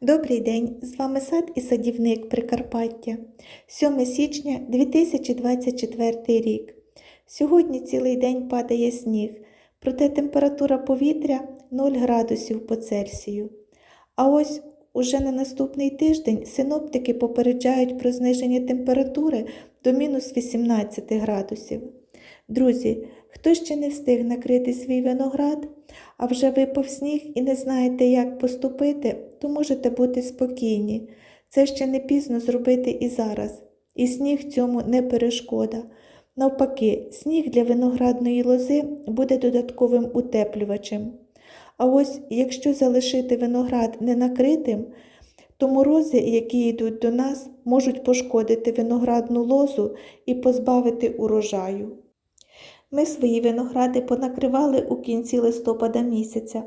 Добрий день! З вами сад і садівник Прикарпаття. 7 січня 2024 рік. Сьогодні цілий день падає сніг, проте температура повітря 0 градусів по Цельсію. А ось уже на наступний тиждень синоптики попереджають про зниження температури до мінус 18 градусів. Друзі, хто ще не встиг накрити свій виноград, а вже випав сніг і не знаєте, як поступити, то можете бути спокійні. Це ще не пізно зробити і зараз. І сніг цьому не перешкода. Навпаки, сніг для виноградної лози буде додатковим утеплювачем. А ось якщо залишити виноград ненакритим, то морози, які йдуть до нас, можуть пошкодити виноградну лозу і позбавити урожаю. Ми свої виногради понакривали у кінці листопада місяця,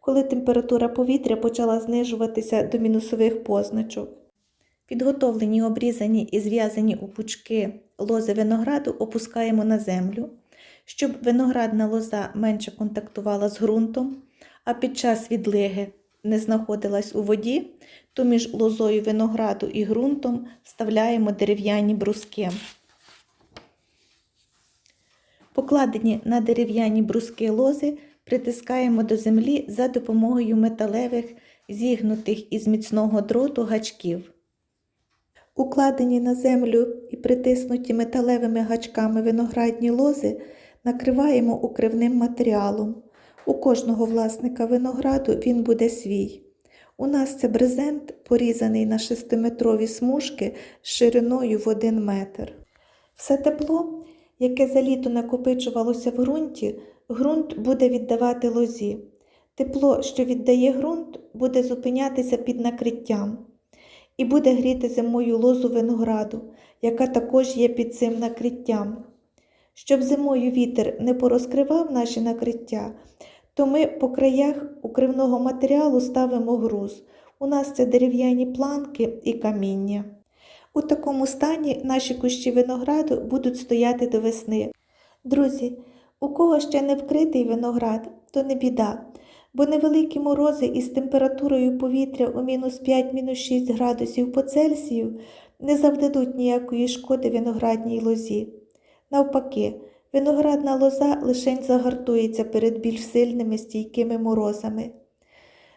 коли температура повітря почала знижуватися до мінусових позначок. Підготовлені, обрізані і зв'язані у пучки лози винограду опускаємо на землю, щоб виноградна лоза менше контактувала з ґрунтом, а під час відлиги не знаходилась у воді, то між лозою винограду і ґрунтом вставляємо дерев'яні бруски. Покладені на дерев'яні бруски лози притискаємо до землі за допомогою металевих, зігнутих із міцного дроту гачків. Укладені на землю і притиснуті металевими гачками виноградні лози накриваємо укривним матеріалом. У кожного власника винограду він буде свій. У нас це брезент, порізаний на 6-метрові смужки з шириною в 1 метр. Все тепло, яке за літо накопичувалося в ґрунті, ґрунт буде віддавати лозі. Тепло, що віддає ґрунт, буде зупинятися під накриттям і буде гріти зимою лозу винограду, яка також є під цим накриттям. Щоб зимою вітер не порозкривав наші накриття, то ми по краях укривного матеріалу ставимо груз. У нас це дерев'яні планки і каміння. У такому стані наші кущі винограду будуть стояти до весни. Друзі, у кого ще не вкритий виноград, то не біда, бо невеликі морози із температурою повітря у мінус 5-6 градусів по Цельсію не завдадуть ніякої шкоди виноградній лозі. Навпаки, виноградна лоза лишень загартується перед більш сильними стійкими морозами.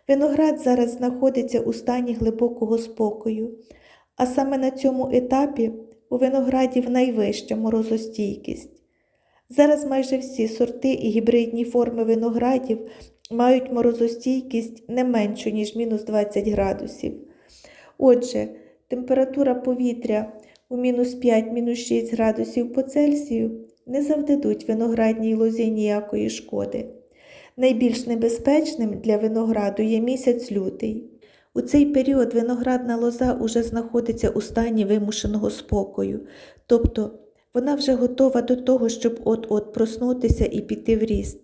Виноград зараз знаходиться у стані глибокого спокою, а саме на цьому етапі у виноградів найвища морозостійкість. Зараз майже всі сорти і гібридні форми виноградів мають морозостійкість не меншу, ніж мінус 20 градусів. Отже, температура повітря у мінус 5-6 градусів по Цельсію не завдадуть виноградній лозі ніякої шкоди. Найбільш небезпечним для винограду є місяць лютий. У цей період виноградна лоза уже знаходиться у стані вимушеного спокою, тобто вона вже готова до того, щоб от-от проснутися і піти в ріст.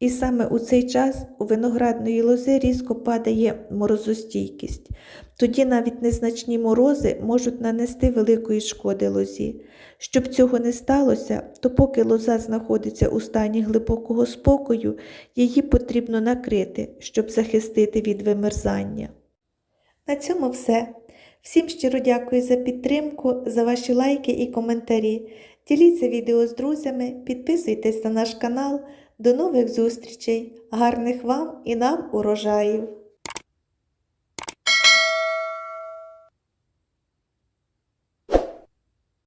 І саме у цей час у виноградної лози різко падає морозостійкість. Тоді навіть незначні морози можуть нанести великої шкоди лозі. Щоб цього не сталося, то поки лоза знаходиться у стані глибокого спокою, її потрібно накрити, щоб захистити від вимерзання. На цьому все. Всім щиро дякую за підтримку, за ваші лайки і коментарі. Діліться відео з друзями, підписуйтесь на наш канал. До нових зустрічей, гарних вам і нам урожаїв!